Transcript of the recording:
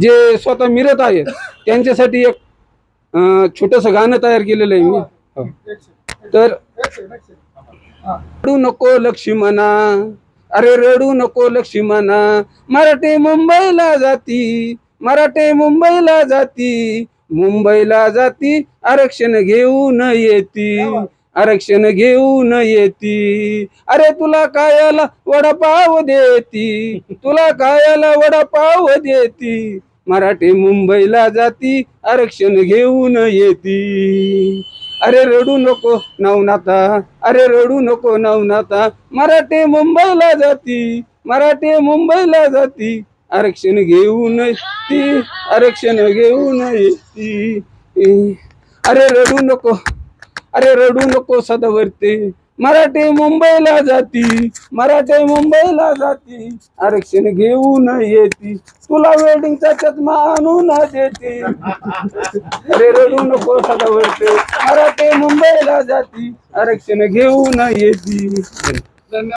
जे स्वतः मिरत आहेत त्यांच्यासाठी एक छोटस गाणं तयार केलेलं आहे मी. हो. तर रडू नको लक्ष्मणा अरे रडू नको लक्ष्मणा मराठे मुंबईला जाती मराठे मुंबईला जाती मुंबईला जाती आरक्षण घेऊन येती आरक्षण घेऊन येती. अरे तुला कायाला वडापाव देती तुला कायाला वडापाव देती. मराठी मुंबईला जाती आरक्षण घेऊन येती. अरे रडू नको नवनाथा अरे रडू नको नवनाथा मराठी मुंबईला जाती मराठे मुंबईला जाती आरक्षण घेऊन ती आरक्षण घेऊन येती. अरे रडू नको अरे रडू नको सदावरते मराठी मुंबईला जाती मराठी मुंबईला जाती. आरक्षण घेऊन येती तुला वेडिंगचा चष्मा आणून देते. अरे रडू नको सदावरते मराठी मुंबईला जाती आरक्षण घेऊन येती.